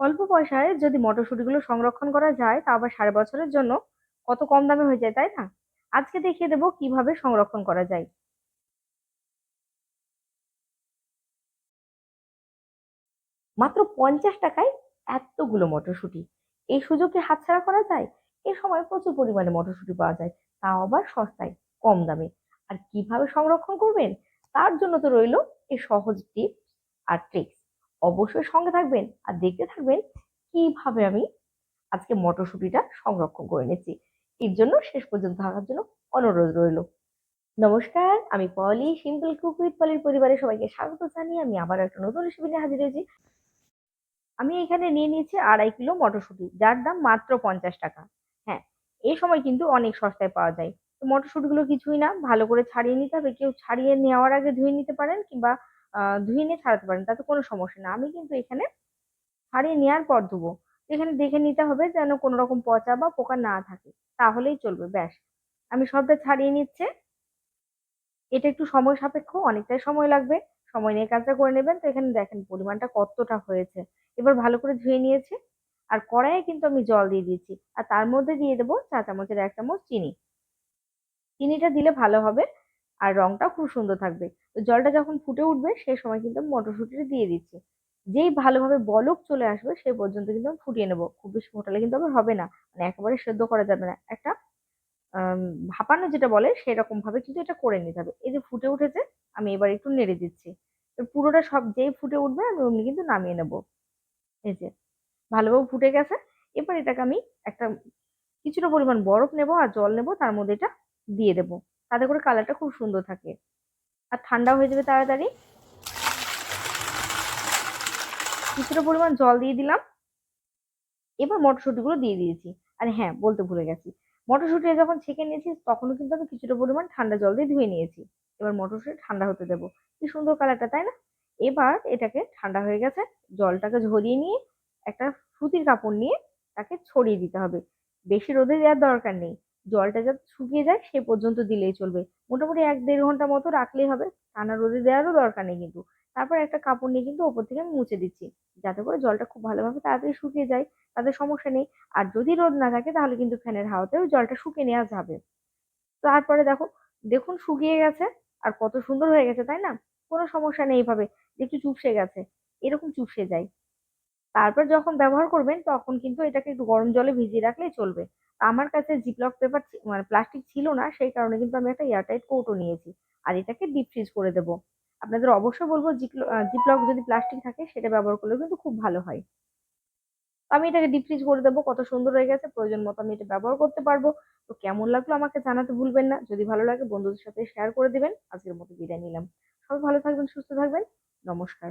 অল্প পয়সায় যদি মটরশুঁটিগুলো সংরক্ষণ করা যায়, তা আবার সারা বছরের জন্য কত কম দামে হয়ে যায়, তাই না? আজকে দেখিয়ে দেবো কীভাবে সংরক্ষণ করা যায়। মাত্র পঞ্চাশ টাকায় এতগুলো মটরশুঁটি। এই সুযোগে হাতছাড়া করা যায়? এ সময় প্রচুর পরিমাণে মটরশুঁটি পাওয়া যায়, তাও আবার সস্তায়, কম দামে। আর কীভাবে সংরক্ষণ করবেন? তার জন্য তো রইল এই সহজ টিপস আর ট্রিক্স। অবশ্যই সঙ্গে থাকবেন আর দেখতে থাকবেন কীভাবে আমি আজকে মটরশুঁটিটা সংরক্ষণ করে নিচ্ছি। এর জন্য শেষ পর্যন্ত থাকার জন্য অনুরোধ রইল। নমস্কার, আমি পলি, সিম্পল কুক উইথ পলির পরিবারের সবাইকে স্বাগত জানিয়ে আমি আবার একটা নতুন রেসিপি নিয়ে হাজির হয়েছি। আমি এখানে নিয়ে নিয়েছি আড়াই কিলো মটরশুঁটি, যার দাম মাত্র পঞ্চাশ টাকা। হ্যাঁ এই সময় কিন্তু অনেক সস্তায় পাওয়া যায়। তো মটরশুঁটিগুলো কিছুই না, ভালো করে ছাড়িয়ে নিতে হবে। কেউ ছাড়িয়ে নেওয়ার আগে ধুয়ে নিতে পারেন কিংবা ধুয়ে নিয়ে ছাড়াতে পারেন, তাতে কোনো সমস্যা না আমি কিন্তু এখানে ছাড়িয়ে নেওয়ার পর ধুবো। এখানে দেখে নিতে হবে যেন কোনো রকম পচা বা পোকা না থাকে, তাহলেই চলবে, ব্যাস। আমি সবটা ছাড়িয়ে নিচ্ছে। এটা একটু সময় সাপেক্ষ, অনেকটাই সময় লাগবে। সময় নিয়ে কাজটা করে নেবেন। তো এখানে দেখেন পরিমাণটা কতটা হয়েছে। এবার ভালো করে ধুয়ে নিয়েছি। আর কড়াইয়ে কিন্তু আমি জল দিয়ে দিয়েছি। আর তার মধ্যে দিয়ে দেবো চা চামচের এক চামচ চিনি। চিনিটা দিলে ভালো হবে। আর রংটাও খুব সুন্দর থাকবে। তো জলটা যখন ফুটে উঠবে, সেই সময় কিন্তু মটরশুঁটিটা দিয়ে দিচ্ছি। যেই ভালোভাবে বলক চলে আসবে, সেই পর্যন্ত কিন্তু আমি ফুটিয়ে নেব। খুব বেশি ফোটালে কিন্তু আবার হবে না। মানে একেবারে সেদ্ধ করা যাবে না। একটা ভাপানো যেটা বলে সেরকম ভাবে কিন্তু এটা করে নিতে হবে। এই যে ফুটে উঠেছে, আমি এবার একটু নেড়ে দিচ্ছি। পুরোটা সব যেই ফুটে উঠবে, আমি অমনি কিন্তু নামিয়ে নেব। এই যে, ভালোভাবে ফুটে গেছে। এবার এটাকে আমি একটা, কিছুটা পরিমাণ বরফ নেব আর জল নেব, তার মধ্যে এটা দিয়ে দেবো। তাতে করে কালারটা খুব সুন্দর থাকে। আর ঠান্ডা হয়ে যাবে তাড়াতাড়ি। কিছুটা পরিমাণ জল দিয়ে দিলাম। এবার মটরশুঁটিগুলো দিয়ে দিয়েছি। আর হ্যাঁ বলতে ভুলে গেছি। মটরশুঁটি যখন ছেঁকে নিয়েছি, তখনও কিন্তু আমি কিছুটা পরিমাণ ঠান্ডা জল দিয়ে ধুয়ে নিয়েছি। এবার মটরশুঁটি ঠান্ডা হতে দেবো। কি সুন্দর কালারটা তাই না? এবার এটাকে ঠান্ডা হয়ে গেছে, জলটাকে ঝরিয়ে নিয়ে একটা সুতির কাপড় নিয়ে তাকে ছড়িয়ে দিতে হবে। বেশি রোদে দেওয়ার দরকার নেই। জলটা যাতে শুকিয়ে যায় সে পর্যন্ত দিলেই চলবে। মোটামুটি এক দেড় ঘণ্টা মতো রাখলেই হবে। টানা রোদে দেওয়ারও দরকার নেই কিন্তু। তারপর একটা কাপড় নিয়ে কিন্তু ওপর থেকে মুছে দিচ্ছি। যাতে করে জলটা খুব ভালোভাবে তাড়াতাড়ি শুকিয়ে যায় তাদের সমস্যা নেই। আর যদি রোদ না থাকে তাহলে কিন্তু ফ্যানের হাওয়াতেও জলটা শুকিয়ে নেওয়া যাবে। তারপরে দেখো, দেখুন শুকিয়ে গেছে আর কত সুন্দর হয়ে গেছে, তাই না? কোনো সমস্যা নেই এইভাবে। একটু চুপসে গেছে। এরকম চুপসে যায়। তারপর যখন ব্যবহার করবেন, তখন কিন্তু এটাকে একটু গরম জলে ভিজিয়ে রাখলেই চলবে। আমার কাছে জিপলক পেপার মানে প্লাস্টিক ছিল না, সেই কারণে কিন্তু আমি একটা এয়ারটাইট কৌটো নিয়েছি। আর এটাকে ডিপ ফ্রিজ করে দেবো। আপনাদের অবশ্যই বলব জিপলক যদি প্লাস্টিক থাকে, সেটা ব্যবহার করলেও কিন্তু খুব ভালো হয়। আমি এটাকে ডিপ ফ্রিজ করে দেবো। কত সুন্দর হয়ে গেছে, প্রয়োজন মতো আমি এটা ব্যবহার করতে পারব। তো কেমন লাগল আমাকে জানাতে ভুলবেন না। যদি ভালো লাগে, বন্ধুদের সাথে শেয়ার করে দিবেন। আজকের মতো বিদায় নিলাম। সবাই ভালো থাকবেন, সুস্থ থাকবেন। নমস্কার।